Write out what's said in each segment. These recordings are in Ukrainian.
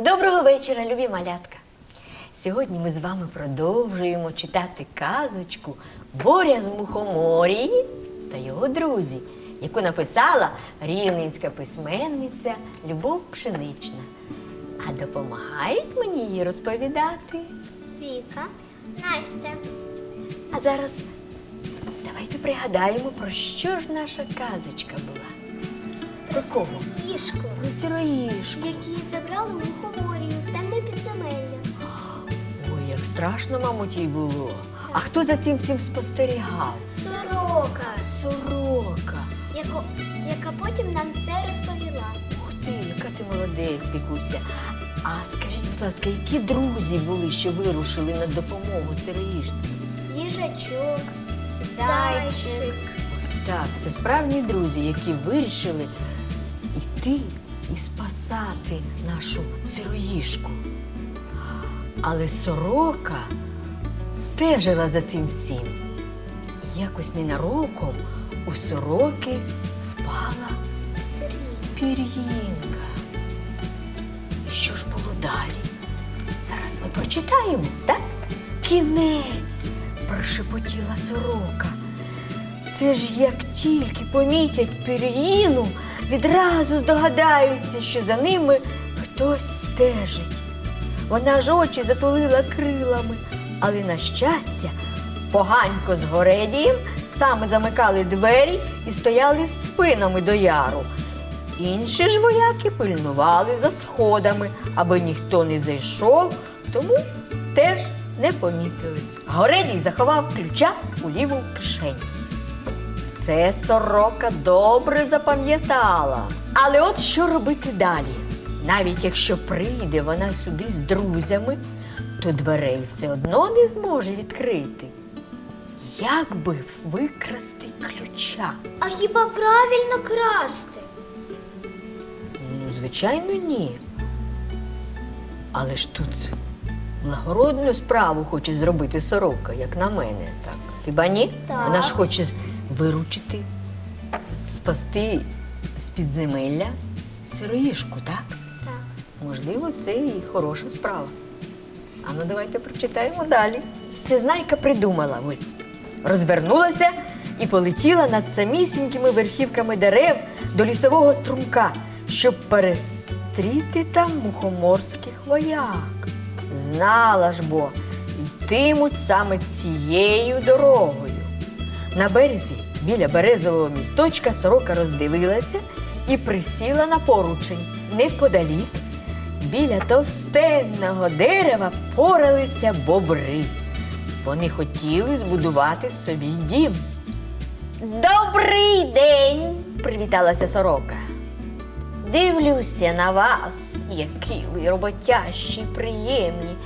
Доброго вечора, любі малятка. Сьогодні ми з вами продовжуємо читати казочку Боря з Мухоморії та його друзі, яку написала рівненська письменниця Любов Пшенична. А допомагають мені її розповідати. Віка, Настя. А зараз давайте пригадаємо, про що ж наша казочка була. Про кого? Про сироїшку. які забрали мухоморію страшно, мабуть, їй було. А хто за цим всім спостерігав? Сорока, Сорока. яко, яка потім нам все розповіла. Ух ти, яка ти молодець, Вікуся. А скажіть, будь ласка, які друзі були, що вирушили на допомогу сироїжці? Їжачок, зайчик. Ось так, це справжні друзі, які вирішили йти і спасати нашу сироїшку. Але сорока стежила за цим всім. І якось ненароком у сороки впала пір'їнка. І що ж було далі? Зараз ми прочитаємо, так? Кінець, прошепотіла сорока. Це ж як тільки помітять пір'їну, відразу здогадаються, що за ними хтось стежить. Вона ж очі затулила крилами, але, на щастя, поганько з Горедієм саме замикали двері і стояли спинами до яру. Інші ж вояки пильнували за сходами, аби ніхто не зайшов, тому теж не помітили. Горедій заховав ключа у ліву кишеню. Це сорока добре запам'ятала. Але от що робити далі? Навіть якщо прийде вона сюди з друзями, то дверей все одно не зможе відкрити. Як би викрасти ключа? А хіба правильно красти? Ну, звичайно, ні. Але ж тут благородну справу хоче зробити сорока, як на мене, так? Хіба ні? Так. Вона ж хоче виручити, спасти з підземелля сироїшку, так? Можливо, це і хороша справа. А ну давайте прочитаємо далі. Всезнайка придумала ось. Розвернулася і полетіла над самісінькими верхівками дерев до лісового струмка, щоб перестріти там мухоморських вояк. Знала ж бо, йтимуть саме цією дорогою. На березі, біля березового місточка, сорока роздивилася і присіла на поручень. Неподалік, біля товстенного дерева поралися бобри. Вони хотіли збудувати собі дім. Добрий день! привіталася сорока. Дивлюся на вас, які ви роботящі, приємні.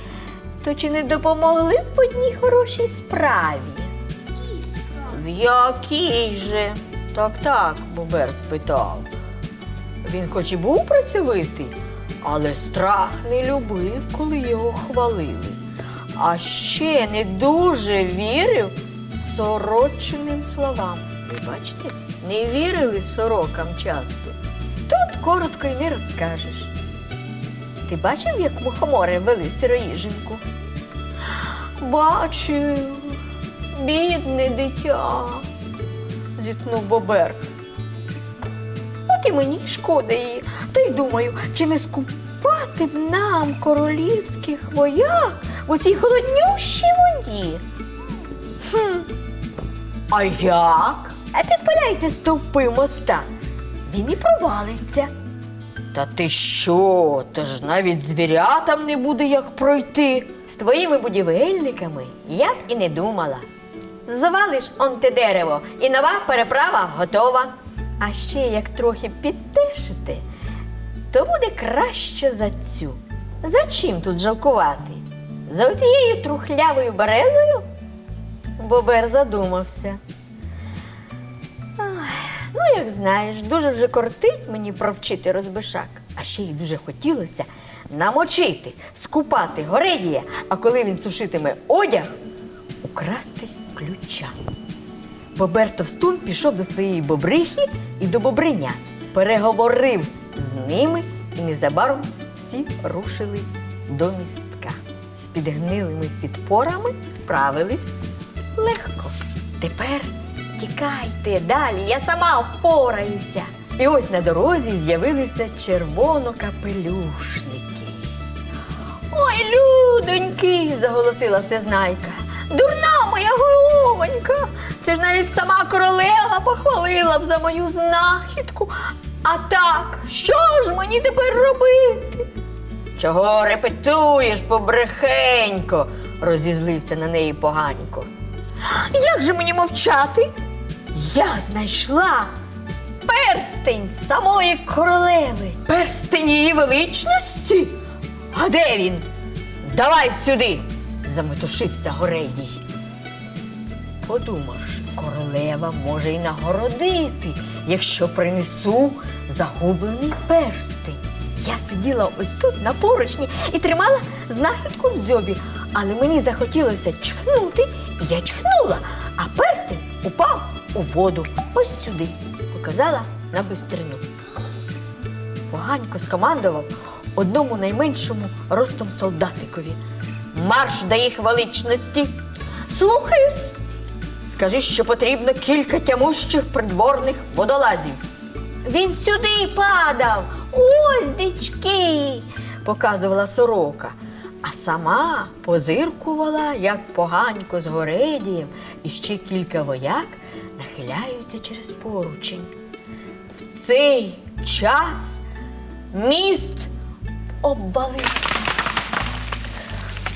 То чи не допомогли б в одній хорошій справі? В якій же? Так, так, Бобер спитав. Він хоч і був працьовитий, але страх не любив, коли його хвалили. А ще не дуже вірив сороченим словам. Ви бачите, не вірили сорокам часто. Тут коротко й не розкажеш. Ти бачив, як мухомори вели сироїженку? Бачив, бідне дитя, зітхнув Бобер. От і мені шкода її. Та й думаю, чи не скупати б нам королівських вояк у цій холоднющій воді? Хм. А як? А підпаляйте стовпи моста. Він і провалиться. Та ти що? Та ж навіть звірятам не буде як пройти. З твоїми будівельниками я б і не думала. Завалиш он те дерево, і нова переправа готова. А ще як трохи підтешити, то буде краще за цю. За чим тут жалкувати? За отією трухлявою березою? Бобер задумався. Ну, як знаєш, дуже вже кортить мені провчити розбишак. А ще й дуже хотілося намочити, скупати Горедія, а коли він сушитиме одяг, украсти ключа. Бобер Товстун пішов до своєї бобрихи і до бобринят, переговорив з ними і незабаром всі рушили до містка. З підгнилими підпорами справились легко. Тепер тікайте далі, я сама впораюся. І ось на дорозі з'явилися червонокапелюшники. Ой, людоньки, заголосила всезнайка. Дурна моя головонька. Це ж навіть сама королева похвалила б за мою знахідку. А так, що ж мені тепер робити? Чого репетуєш, побрехенько? розізлився на неї поганько. Як же мені мовчати? Я знайшла перстень самої королеви. Перстень її величності? А де він? Давай сюди, заметушився Горедій. Подумавши, королева може й нагородити, якщо принесу загублений перстень. Я сиділа ось тут на поручні і тримала знахідку в дзьобі, але мені захотілося чхнути, і я чхнула, а перстень упав у воду ось сюди, показала на бистрину. Поганько скомандував одному найменшому ростом солдатикові. Марш до їх величності. Слухаюсь. Скажи, що потрібно кілька тямущих придворних водолазів. Він сюди падав. Ось дички, показувала сорока. А сама позиркувала, як поганько з Горедієм, і ще кілька вояк нахиляються через поручень. В цей час міст обвалився.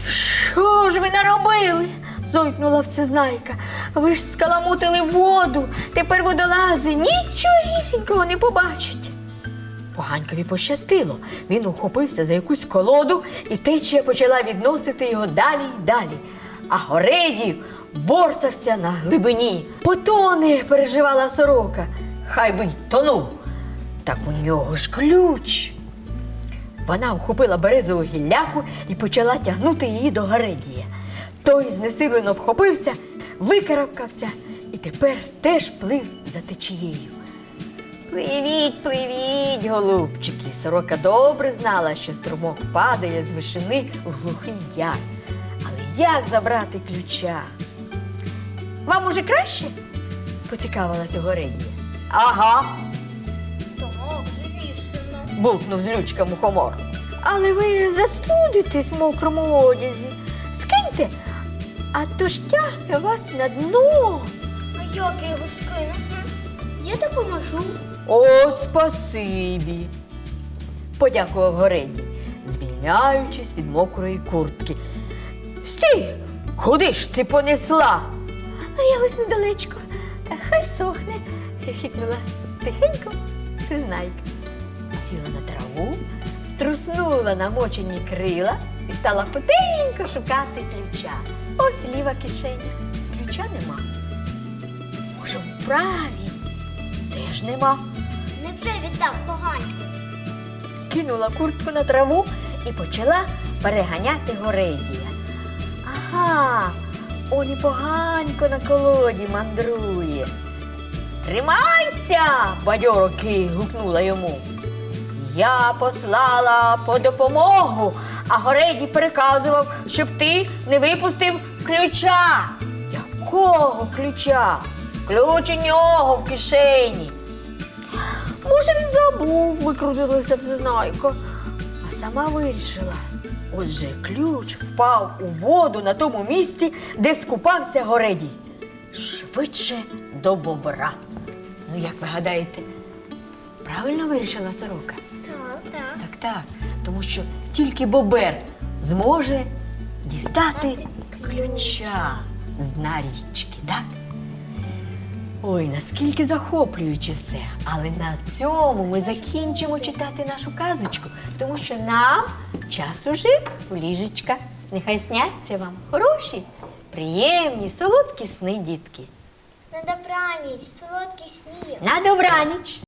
Що ж ви наробили? Зойкнула всезнайка. Ви ж скаламутили воду. Тепер водолази нічогісінького не побачать. Поганькові пощастило. Він ухопився за якусь колоду, і течія почала відносити його далі й далі. А Горедів борсався на глибині. Потоне, переживала сорока. Хай би й тонув. Так у нього ж ключ. Вона вхопила березову гілляку і почала тягнути її до Гаредія. Той знесилено вхопився, викарабкався і тепер теж плив за течією. Пливіть, пливіть, голубчики. Сорока добре знала, що струмок падає з вишини в глухий яр. Але як забрати ключа? Вам уже краще? поцікавилась у Горедія. Ага, Так, звісно. буркнув злючка мухомор. Але ви застудитесь в мокрому одязі. Скиньте, а то ж тягне вас на дно. А як я його скину? Я допоможу. От спасибі. Подякував Гореній, звільняючись від мокрої куртки. Стій! Куди ж ти понесла? А я ось недалечко. Хай сохне, хихикнула тихенько всезнайка. Сіла на траву, струснула намочені крила і стала хутенько шукати ключа. Ось ліва кишеня. Ключа нема. Може, в правій? Теж нема. Невже віддав поганьку? кинула куртку на траву і почала переганяти Горедія. Ага, он і поганько на колоді мандрує. Тримайся, бадьоро Ки гукнула йому. Я послала по допомогу, а Гореді переказував, щоб ти не випустив ключа. Якого ключа? Ключ у нього в кишені. Може, він забув, викрутилася всезнайка. А сама вирішила. Отже, ключ впав у воду на тому місці, де скупався Горедій. Швидше до бобра. Ну, як ви гадаєте, правильно вирішила сорока? Так, так. Так, так. Тому що тільки бобер зможе дістати ключа з дна річки, так? Ой, наскільки захоплююче все. Але на цьому ми закінчимо читати нашу казочку, тому що нам час уже у ліжечка. Нехай сняться вам хороші, приємні, солодкі сни, дітки. На добраніч, солодкий снів. На добраніч!